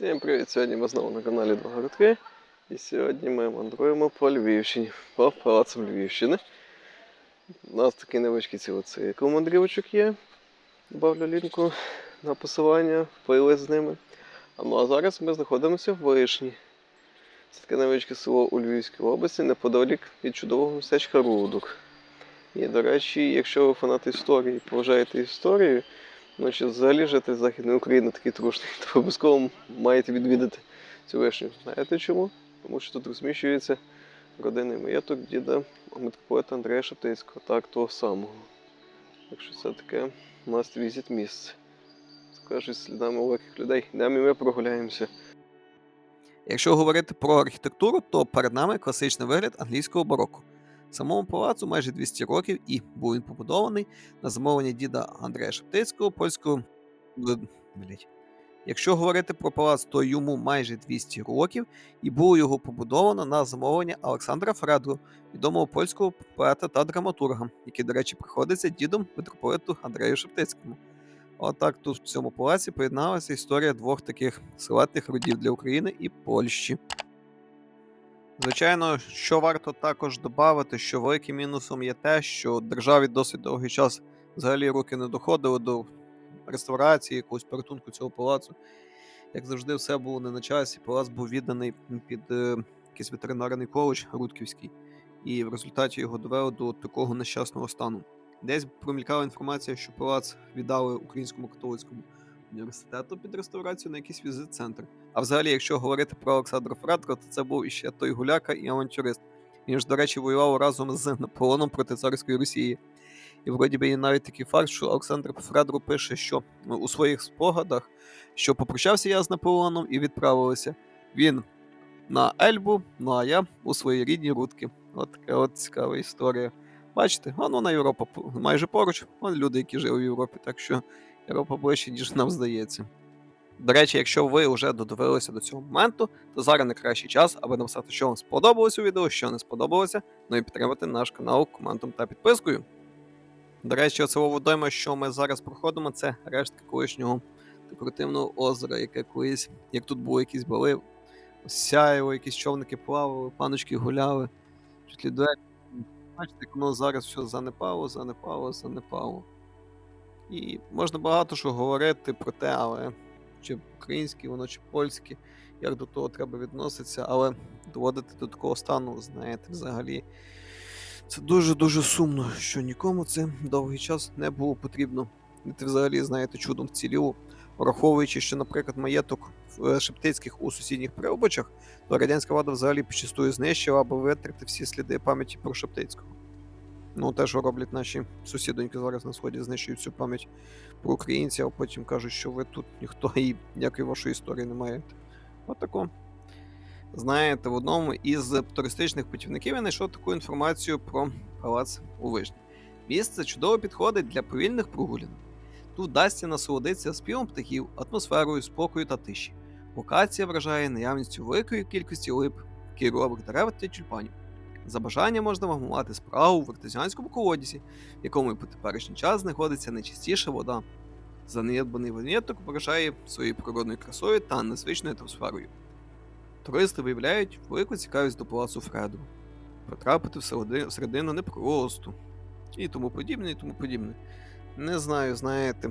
Всім привіт! Сьогодні ми знову на каналі Два Городки. І сьогодні ми мандруємо по Львівщині, по палацам Львівщини. У нас такий невеличкий цілоцикл мандрівочок є. Добавлю лінку на посилання, плейлист з ними. Ну а зараз ми знаходимося в Вишні. Це таке невеличке село у Львівській області, неподалік від чудового містечка Рудок. І, до речі, якщо ви фанат історії, поважаєте історію, Ну, чи взагалі жити Західної України такий трушний, то обов'язково маєте відвідати цю вишню. Знаєте чому? Тому що тут розміщується родинний маєток діда митрополита Андрея Шептицького, так того самого. Так що це таке must visit місце. Скажуть слідами великих людей. Йдемо і ми прогуляємося. Якщо говорити про архітектуру, то перед нами класичний вигляд англійського бароко. Самому палацу майже 200 років і був він побудований на замовлення діда Андрея Шептицького, польського. Блять. Якщо говорити про палац, то йому майже 200 років, і було його побудовано на замовлення Олександра Фредро, відомого польського поета та драматурга, який, до речі, приходиться дідом митрополиту Андрею Шептицькому. Отак тут в цьому палаці поєдналася історія двох таких славетних родів для України і Польщі. Звичайно, що варто також додати, що великим мінусом є те, що державі досить довгий час взагалі руки не доходили до реставрації, якогось порятунку цього палацу. Як завжди, все було не на часі. Палац був відданий під е, якийсь ветеринарний коледж Рудківський, і в результаті його довели до такого нещасного стану. Десь промількала інформація, що палац віддали українському католицькому університету під реставрацію на якийсь візит-центр. А взагалі, якщо говорити про Олександра Фредро, то це був іще той гуляка і авантюрист. Він ж, до речі, воював разом з Наполеоном проти царської Росії. І вроді би є навіть такий факт, що Олександр Фредро пише, що ну, у своїх спогадах, що попрощався я з Наполеоном і відправилися. Він на Ельбу, ну а я у своїй рідній рудки. От така от цікава історія. Бачите, воно на Європа майже поруч, вон люди, які жили в Європі, так що Європа ближче, ніж нам здається. До речі, якщо ви вже додивилися до цього моменту, то зараз найкращий час, аби написати, що вам сподобалось у відео, що не сподобалося, ну і підтримати наш канал коментом та підпискою. До речі, оце водойма, що ми зараз проходимо, це рештки колишнього декоративного озера, яке колись, як тут були якісь бали, сяєво, якісь човники плавали, паночки гуляли. Бачите, як воно зараз все занепало, занепало, занепало. І можна багато що говорити про те, але чи українське воно, чи польське, як до того треба відноситися, але доводити до такого стану, знаєте, взагалі. Це дуже-дуже сумно, що нікому це довгий час не було потрібно. І ти взагалі, знаєте, чудом вціліло, враховуючи, що, наприклад, маєток в Шептицьких у сусідніх Приобичах, то радянська влада взагалі почастую знищила, аби витрати всі сліди пам'яті про Шептицького. Ну, те, що роблять наші сусідоньки зараз на сході, знищують всю пам'ять про українців, а потім кажуть, що ви тут ніхто і ніякої вашої історії не маєте. От. Знаєте, в одному із туристичних путівників я знайшов таку інформацію про палац у Вижні. Місце чудово підходить для повільних прогулянок. Тут вдасться насолодитися співом птахів, атмосферою, спокою та тиші. Локація вражає наявністю великої кількості лип, кірових дерев та тюльпанів. За бажання можна вагмувати справу в артезіанському колодязі, в якому по теперішній час знаходиться найчистіша вода. Занедбаний виняток вражає своєю природною красою та незвичною атмосферою. Туристи виявляють велику цікавість до палацу Фреду. Потрапити всередину непросто. І тому подібне, і тому подібне. Не знаю, знаєте.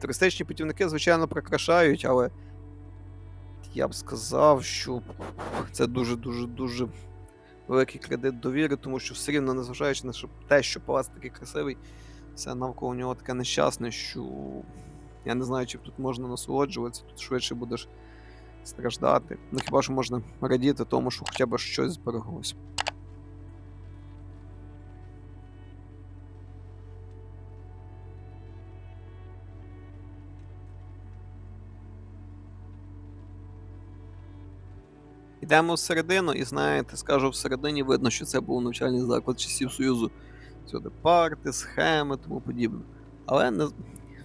Туристичні путівники, звичайно, прикрашають, але я б сказав, що це дуже-дуже дуже великий кредит довіри, тому що все рівно, незважаючи на те, що палац такий красивий, все навколо нього таке нещасне, що я не знаю, чи тут можна насолоджуватися, тут швидше будеш страждати. Ну хіба що можна радіти тому, що хоча б щось збереглося. Йдемо всередину, і знаєте, скажу, всередині видно, що це був навчальний заклад часів Союзу. Сюди парти, схеми, тому подібне. Але не...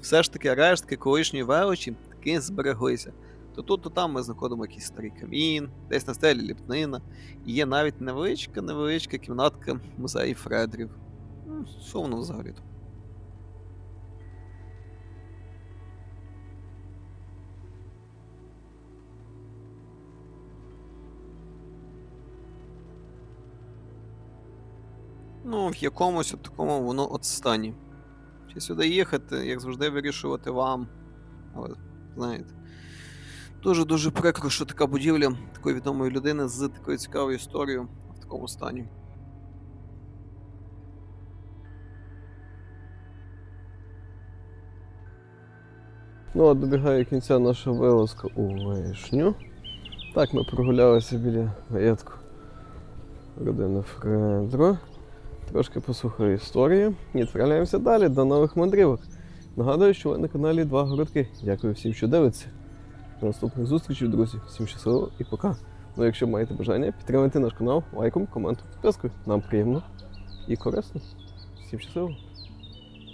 все ж таки рештки колишньої величі таки збереглися. То тут, то там ми знаходимо якийсь старий камін, десь на стелі ліпнина. І є навіть невеличка, невеличка кімнатка музею Фредрів. Ну, Сумно взагалі-то. Ну, в якомусь от такому воно от стані. Чи сюди їхати, як завжди, вирішувати вам. Але, знаєте, дуже-дуже прикро, що така будівля такої відомої людини з такою цікавою історією в такому стані. Ну, от добігає кінця наша вилазка у вишню. Так, ми прогулялися біля маєтку родини Фредро. Трошки послухали історії і відправляємося далі до нових мандрівок. Нагадую, що ви на каналі Два Городки. Дякую всім, що дивиться. До наступних зустрічей, друзі. Всім щасливо і пока. Ну, якщо маєте бажання, підтримайте наш канал лайком, коментом, підпискою. Нам приємно і корисно. Всім щасливо!